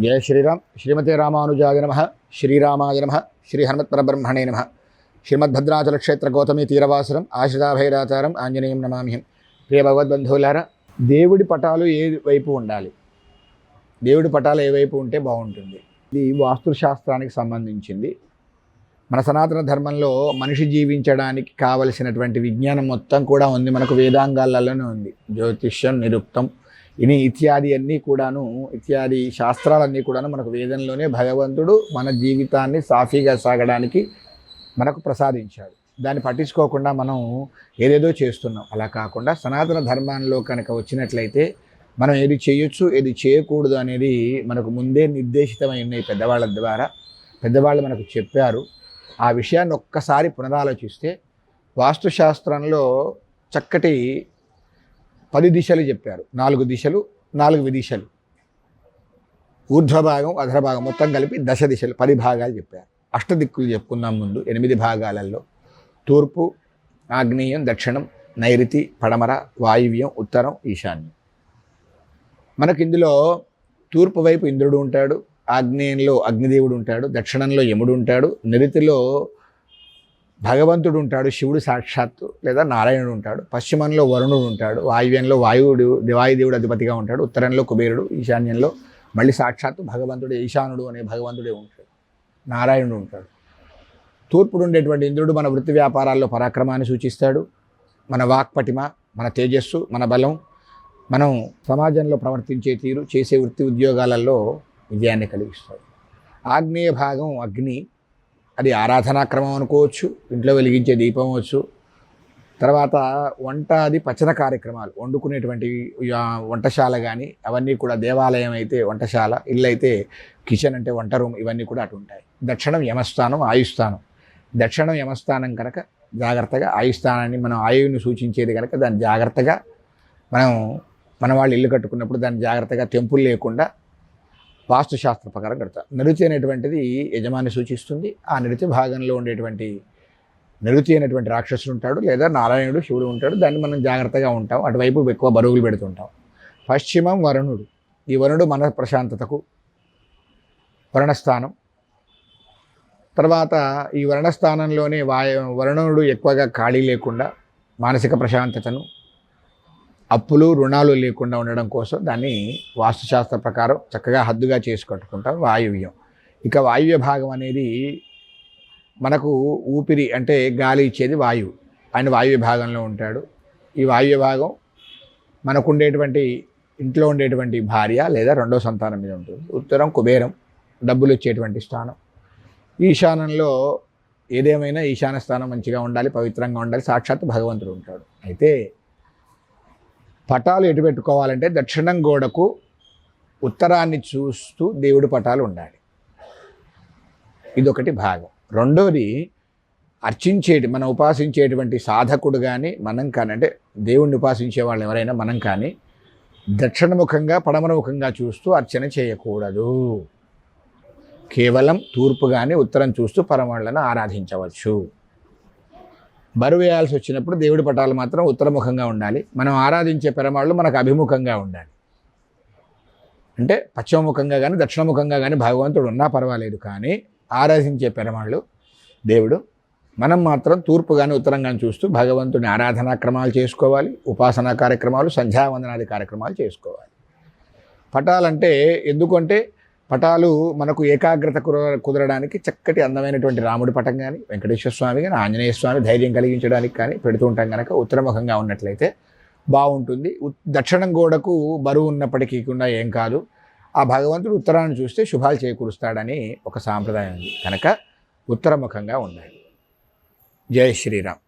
జయ శ్రీరామ్. శ్రీమతే రామానుజాయ నమ. శ్రీరామాయ నమ. శ్రీ హనుమత్పరబ్రహ్మణే నమ. శ్రీమద్భద్రాచల క్షేత్ర గౌతమి తీరవాసురం ఆశ్రితాభైరాచారం ఆంజనేయం నమామిహం ప్రియ భగవద్బంధువులారా దేవుడి పటాలు ఏ వైపు ఉండాలి? దేవుడి పటాలు ఏ వైపు ఉంటే బాగుంటుంది? ఇది వాస్తుశాస్త్రానికి సంబంధించింది. మన సనాతన ధర్మంలో మనిషి జీవించడానికి కావలసినటువంటి విజ్ఞానం మొత్తం కూడా ఉంది. మనకు వేదాంగాలలోనే ఉంది. జ్యోతిష్యం నిరుక్తం ఇని ఇత్యాది అన్నీ కూడాను ఇత్యాది శాస్త్రాలన్నీ కూడాను మనకు వేదంలోనే భగవంతుడు మన జీవితాన్ని సాఫీగా సాగడానికి మనకు ప్రసాదించాడు. దాన్ని పట్టించుకోకుండా మనం ఏదేదో చేస్తున్నాం. అలా కాకుండా సనాతన ధర్మంలో కనుక వచ్చినట్లయితే మనం ఏది చేయొచ్చు ఏది చేయకూడదు అనేది మనకు ముందే నిర్దేశితమై ఉన్నాయి పెద్దవాళ్ళ ద్వారా. పెద్దవాళ్ళు మనకు చెప్పారు. ఆ విషయాన్ని ఒక్కసారి పునరాలోచిస్తే వాస్తుశాస్త్రంలో చక్కటి పది దిశలు చెప్పారు. నాలుగు దిశలు నాలుగు విదిశలు. ఊర్ధ్వభాగం అధరభాగం మొత్తం కలిపి దశ దిశలు పది భాగాలు చెప్పారు. అష్టదిక్కులు చెప్పుకుందాం ముందు ఎనిమిది భాగాలలో. తూర్పు ఆగ్నేయం దక్షిణం నైరుతి పడమర వాయువ్యం ఉత్తరం ఈశాన్యం. మనకి ఇందులో తూర్పు వైపు ఇంద్రుడు ఉంటాడు ఆగ్నేయంలో అగ్నిదేవుడు ఉంటాడు దక్షిణంలో యముడు ఉంటాడు నైరుతిలో భగవంతుడు ఉంటాడు శివుడు సాక్షాత్తు లేదా నారాయణుడు ఉంటాడు పశ్చిమంలో వరుణుడు ఉంటాడు వాయువ్యంలో వాయువుడు వాయుదేవుడు అధిపతిగా ఉంటాడు ఉత్తరంలో కుబేరుడు ఈశాన్యంలో మళ్ళీ సాక్షాత్తు భగవంతుడు ఈశానుడు అనే భగవంతుడే ఉంటాడు నారాయణుడు ఉంటాడు. తూర్పుడు ఉండేటువంటి ఇంద్రుడు మన వృత్తి వ్యాపారాల్లో పరాక్రమాన్ని సూచిస్తాడు. మన వాక్పటిమ మన తేజస్సు మన బలం మనం సమాజంలో ప్రవర్తించే తీరు చేసే వృత్తి ఉద్యోగాలలో విజయాన్ని కలిగిస్తాడు. ఆగ్నేయ భాగం అగ్ని అది ఆరాధనాక్రమం అనుకోవచ్చు ఇంట్లో వెలిగించే దీపం అవచ్చు తర్వాత వంట అది పచన కార్యక్రమాలు వండుకునేటువంటి వంటశాల కానీ అవన్నీ కూడా దేవాలయం అయితే వంటశాల ఇల్లు అయితే కిచెన్ అంటే వంట రూమ్ ఇవన్నీ కూడా అటు ఉంటాయి. దక్షిణం యమస్థానం ఆయుస్థానం. దక్షిణం యమస్థానం కనుక జాగ్రత్తగా ఆయుస్థానాన్ని మనం ఆయువుని సూచించేది కనుక దాన్ని జాగ్రత్తగా మనం మన వాళ్ళు ఇల్లు కట్టుకున్నప్పుడు దాన్ని జాగ్రత్తగా తెంపులు లేకుండా వాస్తుశాస్త్ర ప్రకారం కడతారు. నృతి అనేటువంటిది యజమాని సూచిస్తుంది. ఆ నృతి భాగంలో ఉండేటువంటి నృతి అనేటువంటి రాక్షసుడు ఉంటాడు లేదా నారాయణుడు శివుడు ఉంటాడు. దాన్ని మనం జాగ్రత్తగా ఉంటాం. అటువైపు ఎక్కువ బరువులు పెడుతుంటాం. పశ్చిమం వరుణుడు. ఈ వరుణుడు మన ప్రశాంతతకు వరుణస్థానం. తర్వాత ఈ వరుణస్థానంలోనే వాయు వరుణుడు ఎక్కువగా ఖాళీ లేకుండా మానసిక ప్రశాంతతను అప్పులు రుణాలు లేకుండా ఉండడం కోసం దాన్ని వాస్తుశాస్త్ర ప్రకారం చక్కగా హద్దుగా చేసి కట్టుకుంటాం వాయువ్యం. ఇక వాయువ్య భాగం అనేది మనకు ఊపిరి అంటే గాలి ఇచ్చేది వాయువు. ఆయన వాయువ్య భాగంలో ఉంటాడు. ఈ వాయువ్య భాగం మనకు ఉండేటువంటి ఇంట్లో ఉండేటువంటి భార్య లేదా రెండో సంతానం మీద ఉంటుంది. ఉత్తరం కుబేరం డబ్బులు ఇచ్చేటువంటి స్థానం. ఈశాన్యంలో ఏదేమైనా ఈశాన్య స్థానం మంచిగా ఉండాలి పవిత్రంగా ఉండాలి సాక్షాత్ భగవంతుడు ఉంటాడు. అయితే పటాలు ఎటు పెట్టుకోవాలంటే దక్షిణం గోడకు ఉత్తరాన్ని చూస్తూ దేవుడి పటాలు ఉండాలి. ఇదొకటి భాగం. రెండోది అర్చించేటి మనం ఉపాసించేటువంటి సాధకుడు కానీ మనం కానీ అంటే దేవుణ్ణి ఉపాసించే వాళ్ళు ఎవరైనా మనం కానీ దక్షిణముఖంగా పడమరముఖంగా చూస్తూ అర్చన చేయకూడదు. కేవలం తూర్పు కానీ ఉత్తరం చూస్తూ పరమాళ్ళను ఆరాధించవచ్చు. బరువు వేయాల్సి వచ్చినప్పుడు దేవుడి పటాలు మాత్రం ఉత్తరముఖంగా ఉండాలి. మనం ఆరాధించే పెరమాళ్ళు మనకు అభిముఖంగా ఉండాలి. అంటే పశ్చిమముఖంగా కానీ దక్షిణముఖంగా కానీ భగవంతుడు ఉన్నా పర్వాలేదు కానీ ఆరాధించే పెరమాళ్ళు దేవుడు. మనం మాత్రం తూర్పు కానీ ఉత్తరం కానీ చూస్తూ భగవంతుని ఆరాధనా క్రమాలు చేసుకోవాలి. ఉపాసనా కార్యక్రమాలు సంధ్యావందనాది కార్యక్రమాలు చేసుకోవాలి. పటాలంటే ఎందుకంటే పటాలు మనకు ఏకాగ్రత కుర కుదరడానికి చక్కటి అందమైనటువంటి రాముడి పటం కానీ వెంకటేశ్వర స్వామి కానీ ఆంజనేయ స్వామి ధైర్యం కలిగించడానికి కానీ పెడుతూ ఉంటాం కనుక ఉత్తరముఖంగా ఉన్నట్లయితే బాగుంటుంది ఉత్- దక్షిణం గోడకు బరువు ఉన్నప్పటికీ కూడా ఏం కాదు. ఆ భగవంతుడు ఉత్తరాన్ని చూస్తే శుభాలు చేకూరుస్తాడని ఒక సాంప్రదాయం ఉంది. కనుక ఉత్తరముఖంగా ఉండాలి. జై శ్రీరామ్.